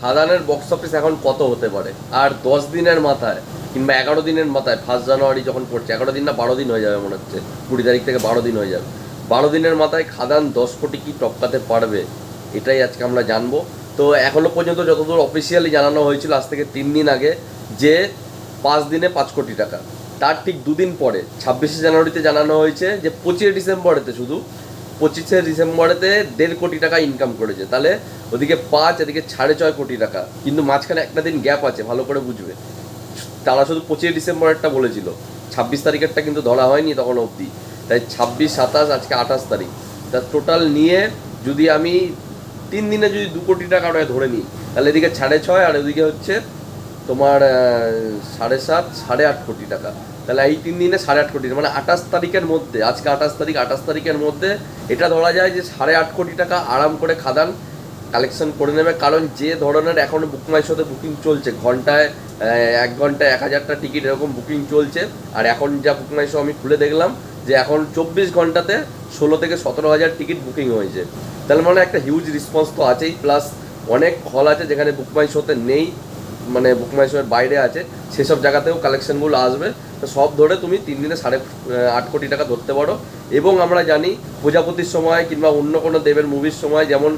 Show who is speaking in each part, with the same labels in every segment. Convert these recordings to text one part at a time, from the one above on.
Speaker 1: খাদানের box office এখন কত হতে পারে? আর দশ দিনের মাথায় কিংবা এগারো দিনের মাথায় ফার্স্ট জানুয়ারি যখন পড়ছে, এগারো দিন না বারো দিন হয়ে যাবে মনে হচ্ছে, কুড়ি তারিখ থেকে বারো দিন হয়ে যাবে। বারো দিনের মাথায় খাদান দশ কোটি কি টপকাতে পারবে? এটাই আজকে আমরা জানব। তো এখনও পর্যন্ত যতদূর অফিসিয়ালি জানানো হয়েছিল, আজ থেকে তিন দিন আগে, যে পাঁচ দিনে পাঁচ কোটি টাকা। তার ঠিক দুদিন পরে, ছাব্বিশে জানুয়ারিতে জানানো হয়েছে যে পঁচিশে ডিসেম্বরেতে শুধু পঁচিশে ডিসেম্বরেতে দেড় কোটি টাকা ইনকাম করেছে। তাহলে ওদিকে পাঁচ, এদিকে সাড়ে ছয় কোটি টাকা। কিন্তু মাঝখানে একটা দিন গ্যাপ আছে, ভালো করে বুঝবে। তারা শুধু পঁচিশে ডিসেম্বরেরটা বলেছিল। ছাব্বিশ তারিখেরটা কিন্তু ধরা হয়নি তখন অবধি। তাই ছাব্বিশ, সাতাশ, আজকে আঠাশ তারিখ। তা টোটাল নিয়ে যদি আমি তিন দিনে যদি দু কোটি টাকা নয় ধরে নিই, তাহলে এদিকে সাড়ে ছয় আর ওদিকে হচ্ছে তোমার সাড়ে সাত, সাড়ে আট কোটি টাকা। তাহলে এই তিন দিনে সাড়ে আট কোটি মানে আঠাশ তারিখের মধ্যে, আজকে আঠাশ তারিখ, আঠাশ তারিখের মধ্যে এটা ধরা যায় যে সাড়ে আট কোটি টাকা আরাম করে খাদান কালেকশন করে নেবে। কারণ যে ধরনের এখন বুক মাই শোতে বুকিং চলছে, ঘন্টায় এক ঘন্টায় এক হাজারটা টিকিট এরকম বুকিং চলছে। আর এখন যা বুক মাই শো আমি খুলে দেখলাম যে এখন চব্বিশ ঘন্টাতে ষোলো থেকে সতেরো হাজার টিকিট বুকিং হয়েছে। তাহলে মানে একটা হিউজ রেসপন্স তো আছেই প্লাস অনেক হল আছে যেখানে বুক মাই শোতে নেই। মানে বুক মাই বাইরে আছে, সেসব জায়গাতেও কালেকশনগুলো আসবে। তো সব ধরে তুমি তিন দিনে সাড়ে আট কোটি টাকা ধরতে পারো। এবং আমরা জানি প্রজাপতির সময় কিংবা অন্য কোনো দেবের মুভির সময় যেমন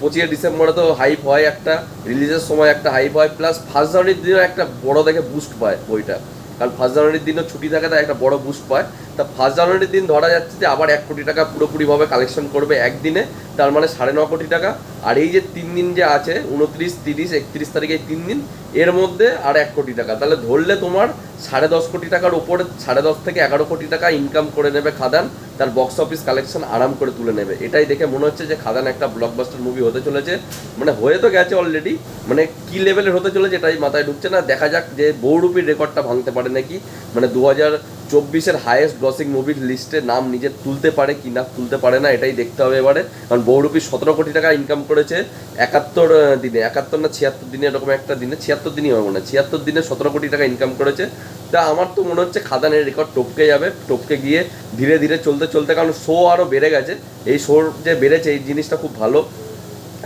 Speaker 1: পঁচিশে ডিসেম্বরে তো হাইপ হয় একটা রিলিজের সময় একটা হাইপ হয় প্লাস ফার্স্ট জানুয়ারির দিনে একটা বড় দেখে বুস্ট পায় বইটা। কারণ ফার্স্ট জানুয়ারির দিনও ছুটি থাকে, তাই একটা বড় বুস্ট পায়। তা ফার্স্ট জানুয়ারির দিন ধরা যাচ্ছে যে আবার এক কোটি টাকা পুরোপুরিভাবে কালেকশন করবে একদিনে, তার মানে সাড়ে ন কোটি টাকা। আর এই যে তিন দিন যে আছে, উনত্রিশ, তিরিশ, একত্রিশ তারিখে তিন দিন, এর মধ্যে আর এক কোটি টাকা। তাহলে ধরলে তোমার সাড়ে দশ কোটি টাকার উপরে, সাড়ে দশ থেকে এগারো কোটি টাকা ইনকাম করে নেবে খাদান। তার বক্স অফিস কালেকশন আরাম করে তুলে নেবে। এটাই দেখে মনে হচ্ছে যে খাদান একটা ব্লকবাস্টার মুভি হতে চলেছে। মানে হয়ে তো গেছে অলরেডি মানে কি লেভেলের হতে চলেছে এটাই মাথায় ঢুকছে না। দেখা যাক যে বহুরূপীর রেকর্ডটা ভাঙতে পারে নাকি। মানে দু হাজার চব্বিশের হায়েস্ট গ্রসিং মুভির লিস্টে নাম নিজে তুলতে পারে কি না তুলতে পারে না, এটাই দেখতে হবে এবারে। কারণ বহুরূপী সতেরো কোটি টাকা ইনকাম করেছে একাত্তর দিনে। একাত্তর না ছিয়াত্তর দিনে এরকম একটা দিনে। ছিয়াত্তর দিনই হবে মনে হয়। ছিয়াত্তর দিনে সতেরো কোটি টাকা ইনকাম করেছে। তা আমার তো মনে হচ্ছে খাদানের রেকর্ড টপকে যাবে, টপকে গিয়ে ধীরে ধীরে চলতে চলতে, কারণ শো আরও বেড়ে গেছে। এই শোর যে বেড়েছে, এই জিনিসটা খুব ভালো।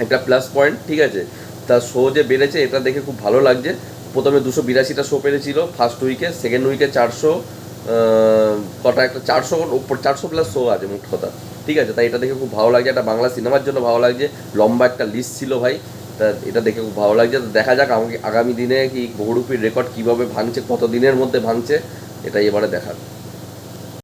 Speaker 1: একটা প্লাস পয়েন্ট ঠিক আছে? তা শো যে বেড়েছে, এটা দেখে খুব ভালো লাগছে। প্রথমে দুশো বিরাশিটা শো পেরেছিল ফার্স্ট উইকে সেকেন্ড উইকে চারশো। কটা একটা চারশো ওপর চারশো প্লাস শো আছে মোট কথা। ঠিক আছে? তাই এটা দেখে খুব ভালো লাগছে। একটা বাংলা সিনেমার জন্য ভালো লাগছে। লম্বা একটা লিস্ট ছিল ভাই। তা এটা দেখে খুব ভালো লাগছে। তো দেখা যাক আমাকে আগামী দিনে কি বহুরূপীর রেকর্ড কীভাবে ভাঙছে কত দিনের মধ্যে ভাঙছে এটাই এবারে দেখার।